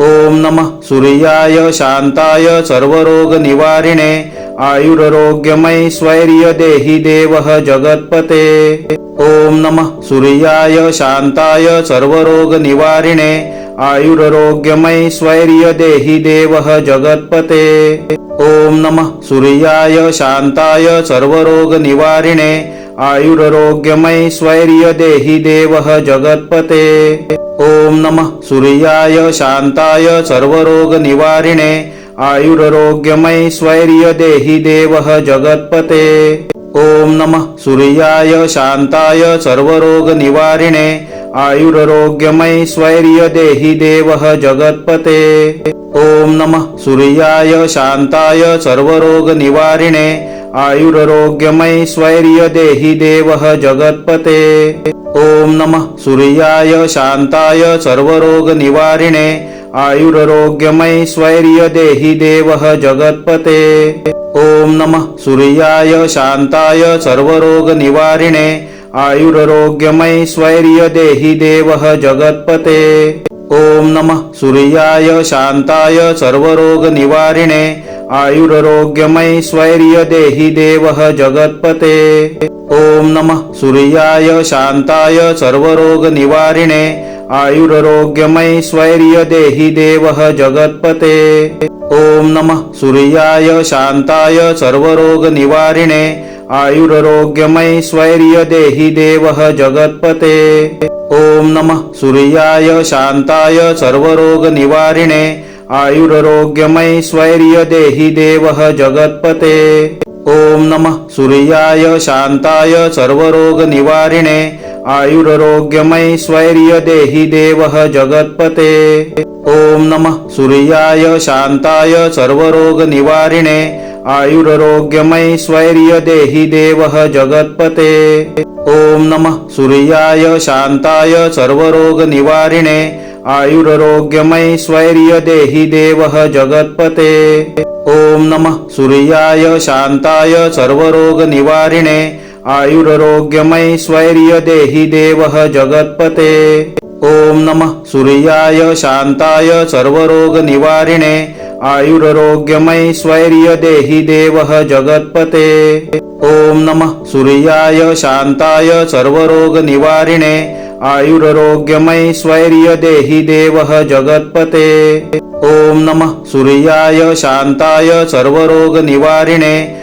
ॐ नमः. सूर्याय शान्ताय सर्वरोगनिवारिणे. आयुरारोग्यमैश्वर्यदेहि देवः जगत्पते. ॐ नमः. सूर्याय शान्ताय सर्वरोगनिवारिणे. आयुरारोग्यमैश्वर्यदेहि देवः जगत्पते. ॐ नमः. सूर्याय शान्ताय सर्वरोगनिवारिणे. आयुरारोग्यमैश्वर्यदेहि देवः जगत्पते. ॐ नमः. सूर्याय शान्ताय सर्वरोगनिवारिणे. आयुरारोग्यमैश्वर्यदेहि देवः जगत्पते. ॐ नमः. सूर्याय शान्ताय सर्वरोगनिवारिणे. आयुरारोग्यमैश्वर्यदेहि देवः जगत्पते। ॐ नमः। सूर्याय शान्ताय सर्वरोगनिवारिणे देहि देवः जगत्पते। ॐ नमः। सूर्याय शान्ताय सर्वरोगनिवारिणे देहि देवः जगत्पते। ॐ नमः। सूर्याय आयुररोग्यमय स्वैर्य देहि देवः जगत्पते। ॐ नमः। सूर्याय शान्ताय सर्वरोगनिवारिणे देहि देवः जगत्पते। ॐ नमः। सूर्याय शान्ताय सर्वरोगनिवारिणे आयुरारोग्यमैश्वर्यदेहि देवः जगत्पते। ॐ नमः। सूर्याय शान्ताय सर्वरोगनिवारिणे आयुरारोग्यमैश्वर्यदेहि देवः जगत्पते। ॐ नमः सूर्याय शान्ताय सर्वरोगनिवारिणे। देहि देवः जगत्पते। ॐ नमः सूर्याय शान्ताय सर्वरोगनिवारिणे। आयुरारोग्यमैश्वर्यदेहि देवः जगत्पते। ॐ नमः सूर्याय शान्ताय सर्वरोगनिवारिणे। आयुरारोग्यमैश्वर्यदेहि देवः जगत्पते। ॐ नमः सूर्याय शान्ताय सर्वरोगनिवारिणे। आयुरारोग्यमैश्वर्यदेहि देवः जगत्पते। ॐ नमः सूर्याय शान्ताय सर्वरोगनिवारिणे। आयुरारोग्यमैश्वर्यदेहि देवः जगत्पते। ॐ नमः सूर्याय शान्ताय सर्वरोगनिवारिणे। आयुरारोग्यमैश्वर्यदेहि देवः जगत्पते। ॐ नमः। सूर्याय शान्ताय सर्वरोगनिवारिणे। देहि देवः जगत्पते। ॐ नमः। सूर्याय शान्ताय सर्वरोगनिवारिणे।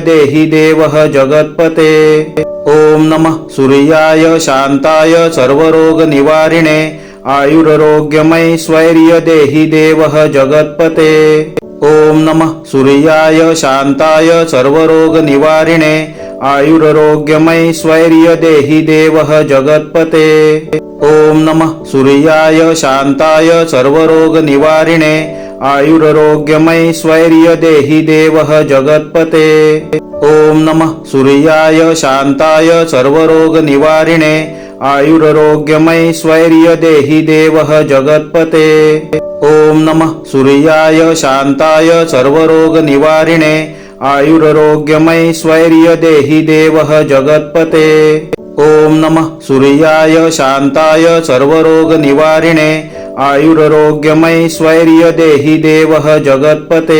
देहि देवः जगत्पते। ॐ नमः। सूर्याय शान्ताय सर्वरोगनिवारिणे। आयुरारोग्यमैश्वर्यदेहि देवः जगत्पते। ओम नमः। सूर्याय शांताय सर्वरोग निवारिणे शान्ताय स्वैर्य आयुरारोग्यमैश्वर्यदेहि देवः जगत्पते। ओम नमः। सूर्याय शांताय सर्वरोग निवारिणे शान्ताय स्वैर्य आयुरारोग्यमैश्वर्यदेहि देवः जगत्पते। ओम नमः। सूर्याय शांताय सर्वरोग निवारिणे शान्ताय स्वैर्य देहि देवः जगत्पते। ॐ नमः सूर्याय शान्ताय सर्वरोगनिवारिणे। आयुरारोग्यमैश्वर्यदेहि देवः जगत्पते। ॐ नमः सूर्याय शान्ताय सर्वरोगनिवारिणे। आयुरारोग्यमैश्वर्यदेहि देवः जगत्पते।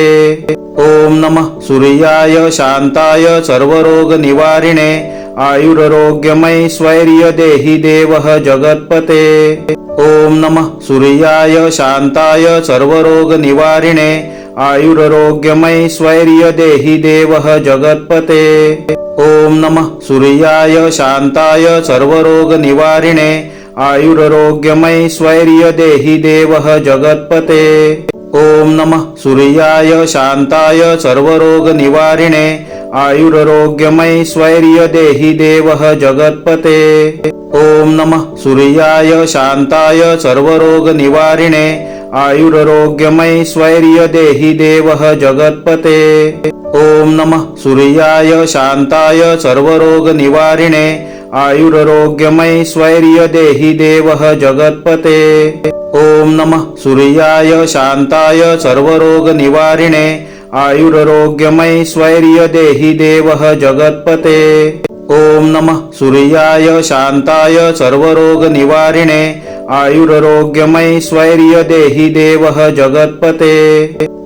ॐ नमः सूर्याय शान्ताय सर्वरोगनिवारिणे। आयुरारोग्यमैश्वर्यदेहि देवः जगत्पते। ॐ नमः। सूर्याय शांताय सर्वरोग निवारिणे शान्ताय स्वैर्य देहि देवः जगत्पते। ॐ नमः। सूर्याय शान्ताय सर्वरोगनिवारिणे। आयुरारोग्यमैश्वर्यदेहि देवः जगत्पते। ॐ नमः। सूर्याय शान्ताय स्वैर्य देहि देवः जगत्पते। ॐ नमः। सूर्याय शान्ताय सर्वरोगनिवारिणे। आयुरारोग्यमैश्वर्यदेहि देवः जगत्पते। ॐ नमः। सूर्याय शान्ताय सर्वरोगनिवारिणे। आयुरारोग्यमैश्वर्यदेहि देवः जगत्पते। ॐ नमः। सूर्याय शान्ताय सर्वरोगनिवारिणे। आयुरारोग्यमैश्वर्यदेहि देवः जगत्पते। ॐ नमः सूर्याय शान्ताय सर्वरोगनिवारिणे। आयुरारोग्यमैश्वर्य देहि देवः जगत्पते।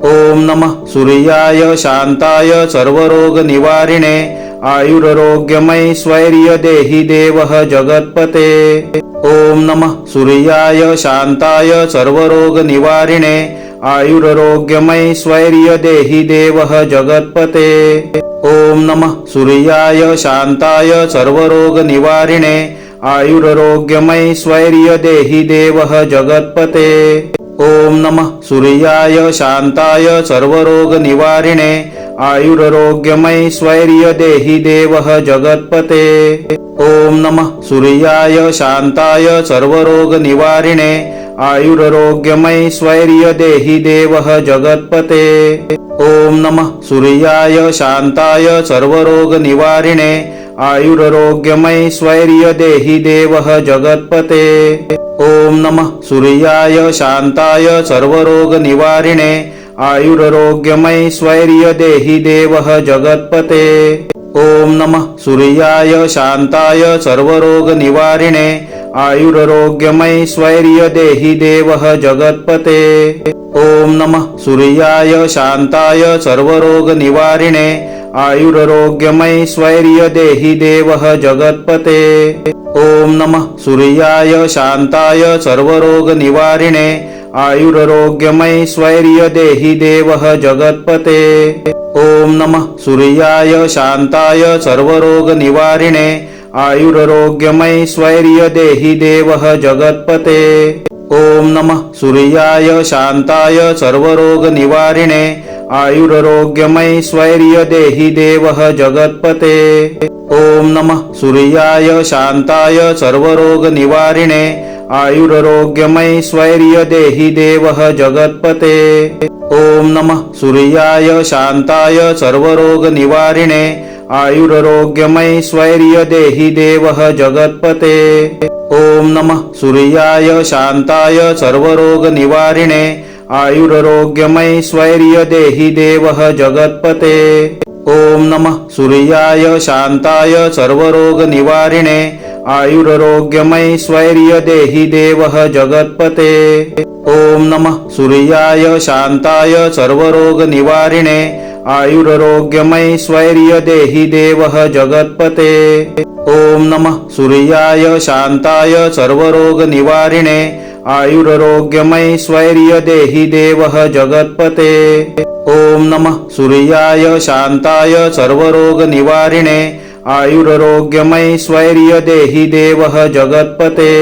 ॐ नमः सूर्याय शान्ताय सर्वरोगनिवारिणे। आयुरारोग्यमैश्वर्य देहि देवः जगत्पते। ॐ नमः सूर्याय शान्ताय सर्वरोगनिवारिणे। आयुरारोग्यमैश्वर्य देहि देवः जगत्पते। ॐ नमः सूर्याय शान्ताय सर्वरोगनिवारिणे। आयुरारोग्यमैश्वर्य देहि देवः जगत्पते। ॐ नमः सूर्याय शान्ताय सर्वरोगनिवारिणे। आयुरारोग्यमैश्वर्य देहि देवः जगत्पते। ॐ नमः सूर्याय शान्ताय सर्वरोगनिवारिणे। आयुरारोग्यमैश्वर्य देहि देवः जगत्पते। ॐ नमः। सूर्याय शान्ताय सर्वरोगनिवारिणे। आयुरारोग्यमैश्वर्य देहि देवः जगत्पते। ॐ नमः। सूर्याय शान्ताय सर्वरोगनिवारिणे। आयुरारोग्यमैश्वर्य देहि देवः जगत्पते। ॐ नमः। सूर्याय शान्ताय सर्वरोगनिवारिणे। आयुरारोग्यमैश्वर्य देहि देवः जगत्पते। ॐ नमः सूर्याय शान्ताय सर्वरोगनिवारिणे। आयुरारोग्यमैश्वर्य देहि देवः जगत्पते। ॐ नमः सूर्याय शान्ताय सर्वरोगनिवारिणे। आयुरारोग्यमैश्वर्य देहि देवः जगत्पते। ॐ नमः सूर्याय शान्ताय सर्वरोगनिवारिणे। आयुरारोग्यमैश्वर्य देहि देवः जगत्पते। ॐ नमः। सूर्याय शान्ताय सर्वरोगनिवारिणे स्वैर्य देहि देवः जगत्पते। ॐ नमः। सूर्याय शान्ताय सर्वरोगनिवारिणे स्वैर्य देहि देवः जगत्पते। ॐ नमः। सूर्याय शान्ताय सर्वरोगनिवारिणे आयुरारोग्यमैश्वर्य देहि देवः जगत्पते। ॐ नमः। सूर्याय शान्ताय सर्वरोगनिवारिणे। आयुरारोग्यमैश्वर्य देहि देवः जगत्पते। ॐ नमः। सूर्याय शान्ताय सर्वरोगनिवारिणे। आयुरारोग्यमैश्वर्य देहि देवः जगत्पते। ॐ नमः। सूर्याय शान्ताय सर्वरोगनिवारिणे। आयुरारोग्यमैश्वर्य देहि देवः जगत्पते। ॐ नमः सूर्याय शान्ताय सर्वरोगनिवारिणे। आयुरारोग्यमैश्वर्य देहि देवः जगत्पते। ॐ नमः सूर्याय शान्ताय सर्वरोगनिवारिणे। आयुरारोग्यमैश्वर्य देहि देवः जगत्पते।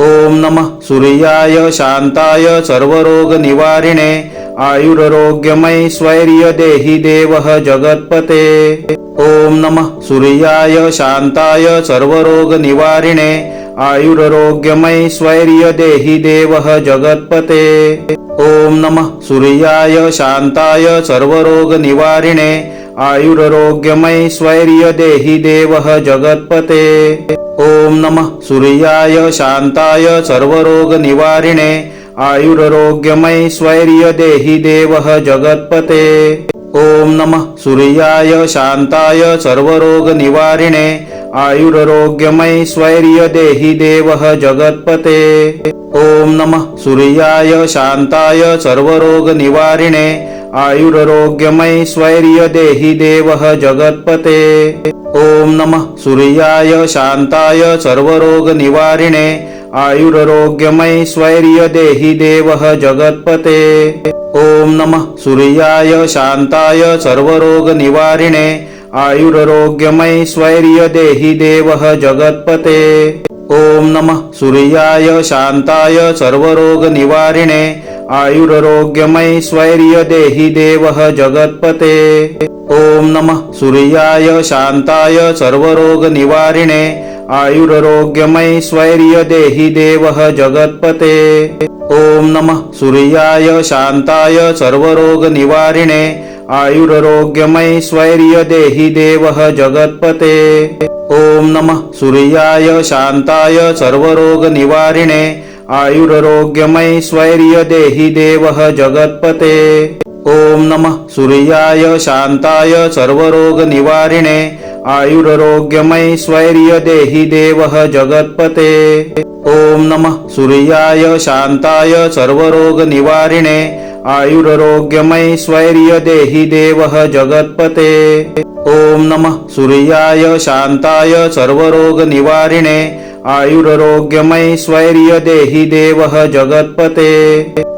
ॐ नमः सूर्याय शान्ताय सर्वरोगनिवारिणे। आयुरारोग्यमैश्वर्य देहि देवः जगत्पते। ॐ नमः। सूर्याय शान्ताय सर्वरोगनिवारिणे। स्वैर्य देहि देवः जगत्पते। ॐ नमः। सूर्याय शान्ताय सर्वरोगनिवारिणे। स्वैर्य देहि देवः जगत्पते। ॐ नमः। सूर्याय शान्ताय सर्वरोगनिवारिणे आयुरारोग्यमैश्वर्य देहि देवः जगत्पते। ॐ नमः सूर्याय शान्ताय सर्वरोगनिवारिणे। आयुरारोग्यमैश्वर्य देहि देवः जगत्पते। ॐ नमः सूर्याय शान्ताय सर्वरोगनिवारिणे। आयुरारोग्यमैश्वर्य देहि देवः जगत्पते। ॐ नमः सूर्याय शान्ताय सर्वरोगनिवारिणे आयुरारोग्यमैश्वर्य देहि देवः जगत्पते। ॐ नमः। सूर्याय शान्ताय सर्वरोगनिवारिणे। आयुरारोग्यमैश्वर्य देहि देवः जगत्पते। ॐ नमः। सूर्याय शान्ताय सर्वरोगनिवारिणे। आयुरारोग्यमैश्वर्य देहि देवः जगत्पते। ॐ नमः। सूर्याय शान्ताय सर्वरोगनिवारिणे। आयुरारोग्यमैश्वर्य देहि देवः जगत्पते। ॐ नमः सूर्याय शान्ताय सर्वरोगनिवारिणे। आयुरारोग्यमैश्वर्य देहि देवः जगत्पते। ॐ नमः सूर्याय शान्ताय सर्वरोगनिवारिणे। आयुरारोग्यमैश्वर्य देहि देवः जगत्पते। ॐ नम। सूर्याय शान्ताय सर्वरोगनिवारिणे। आयुरारोग्यमैश्वर्य देहि देव जगत्पते। ॐ शांताय सर्वरोग सूर्याय शान्ताय सर्वरोगनिवारिणे। आयुरारोग्यमैश्वर्यदेहि देव जगत्पते। ॐ नम। सूर्याय शान्ताय सर्वरोगनिवारिणे। आयुरारोग्यमैश्वर्यदेहि देव जगत्पते।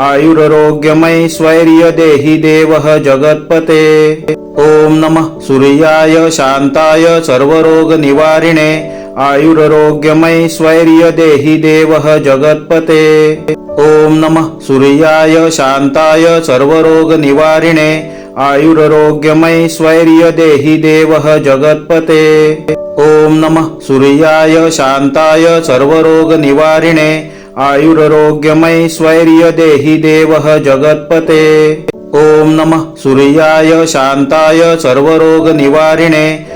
शान्ताय स्वैर्य देहि देवः जगत्पते। ॐ नमः। सूर्याय शान्ताय सर्वरोगनिवारिणे आयुरारोग्यमैश्वर्यदेहि देवः जगत्पते। ॐ नमः। सूर्याय शान्ताय सर्वरोगनिवारिणे आयुरारोग्यमैश्वर्यदेहि देवः जगत्पते। ॐ नमः। सूर्याय शान्ताय सर्वरोगनिवारिणे आयुरारोग्यमैश्वर्यदेहि देवः जगत्पते। ॐ नमः। सूर्याय शान्ताय सर्वरोगनिवारिणे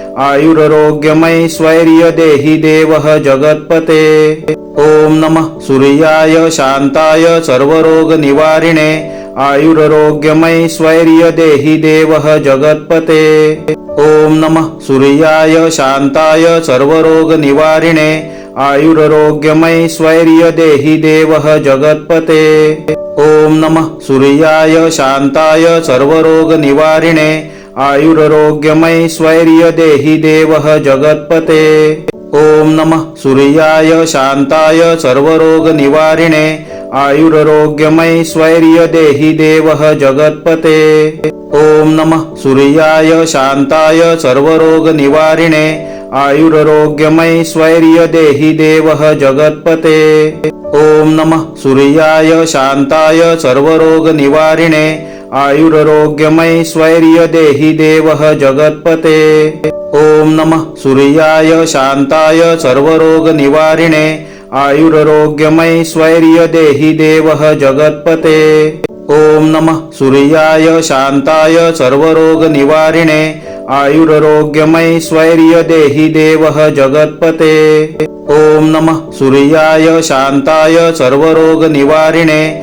देहि देवः जगत्पते। ॐ नमः। सूर्याय शान्ताय सर्वरोगनिवारिणे देहि देवः जगत्पते। ॐ नमः। सूर्याय शान्ताय सर्वरोगनिवारिणे आयुरारोग्यमैश्वर्यदेहि देवः जगत्पते। ओम नमः। सूर्याय शान्ताय स्वैर्य आयुरारोग्यमैश्वर्यदेहि देवः जगत्पते। ॐ नमः। सूर्याय शांताय सर्वरोग शान्ताय स्वैर्य आयुरारोग्यमैश्वर्यदेहि देवः जगत्पते। ॐ नमः। सूर्याय शान्ताय स्वैर्य देहि देवः जगत्पते। ॐ नमः। सूर्याय शान्ताय सर्वरोगनिवारिणे। देहि देवः जगत्पते। ॐ नमः। सूर्याय शान्ताय सर्वरोगनिवारिणे। आयुरारोग्यमैश्वर्यदेहि देवः जगत्पते। ॐ नमः। सूर्याय शान्ताय सर्वरोगनिवारिणे। आयुरारोग्यमैश्वर्यदेहि देवः जगत्पते। ॐ नमः सूर्याय शान्ताय सर्वरोगनिवारिणे।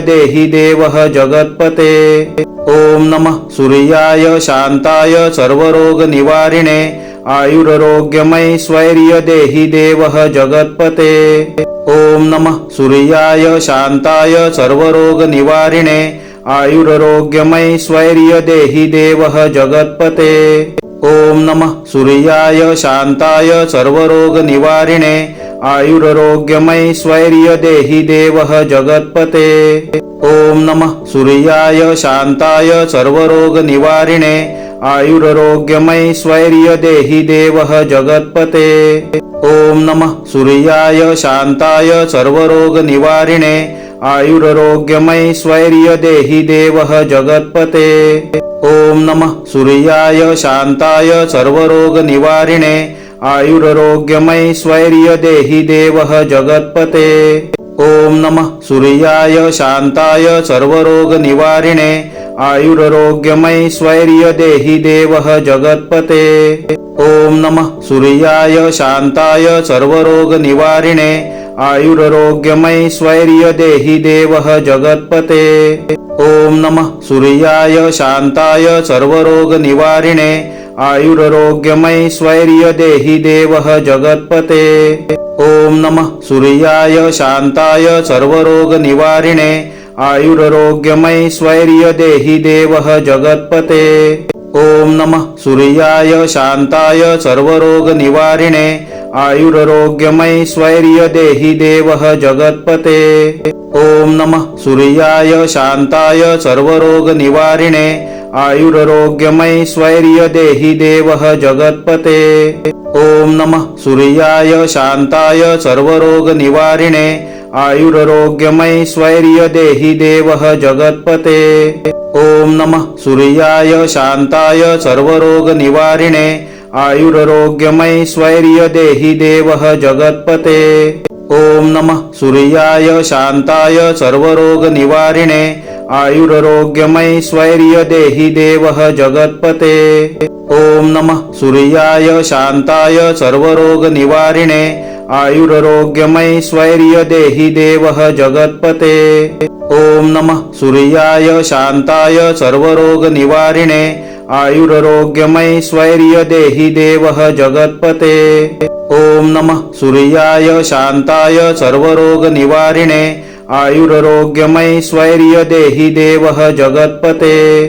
देहि देवः जगत्पते। ॐ नमः सूर्याय शान्ताय सर्वरोगनिवारिणे। आयुरारोग्यमैश्वर्यदेहि देवः जगत्पते। ॐ नमः सूर्याय शान्ताय सर्वरोगनिवारिणे। आयुरारोग्यमैश्वर्यदेहि देवः जगत्पते। ॐ नमः। सूर्याय शान्ताय सर्वरोगनिवारिणे देहि देवः जगत्पते। ॐ नमः। सूर्याय शान्ताय सर्वरोगनिवारिणे देहि देवः जगत्पते। ॐ नमः। सूर्याय शान्ताय सर्वरोगनिवारिणे आयुरारोग्यमय स्वैर्य देहि देवः जगत्पते। ॐ नमः। सूर्याय शान्ताय सर्वरोगनिवारिणे। आयुरारोग्यमय स्वैर्य देहि देवः जगत्पते। ॐ नमः। सूर्याय शान्ताय सर्वरोगनिवारिणे। आयुरारोग्यमय स्वैर्य देहि देवः जगत्पते। ॐ नमः। सूर्याय शान्ताय सर्वरोगनिवारिणे। आयुरारोग्यमैश्वर्यदेहि देवः जगत्पते। ॐ नमः सूर्याय शान्ताय सर्वरोगनिवारिणे। आयुरारोग्यमैश्वर्यदेहि देवः जगत्पते। ॐ नमः सूर्याय शान्ताय सर्वरोगनिवारिणे। आयुरारोग्यमैश्वर्यदेहि देवः जगत्पते। ॐ नमः सूर्याय शान्ताय सर्वरोगनिवारिणे। आयुरारोग्यमैश्वर्यदेहि देवः जगत्पते। ॐ नमः सूर्याय शान्ताय सर्वरोगनिवारिणे। आयुरारोग्यमैश्वर्यदेहि देवः जगत्पते। ॐ नमः सूर्याय शान्ताय सर्वरोगनिवारिणे। आयुरारोग्यमैश्वर्यदेहि देवः जगत्पते। ॐ नमः सूर्याय शान्ताय सर्वरोगनिवारिणे। आयुरारोग्यमैश्वर्यदेहि देवः जगत्पते। ओम नमः सूर्याय शान्ताय स्वैर्य आयुरारोग्यमैश्वर्यदेहि देवः जगत्पते। ॐ नमः सूर्याय शांताय सर्वरोग सर्वरोगनिवारिणे। आयुरारोग्यमैश्वर्य देहि देवः जगत्पते। ॐ नमः सूर्याय शांताय शान्ताय सर्वरोगनिवारिणे आयुरारोग्यमैश्वर्य देहि देवः जगत्पते। ॐ नमः सूर्याय शान्ताय सर्वरोगनिवारिणे। आयुरारोग्यमैश्वर्य देहि देवः जगत्पते।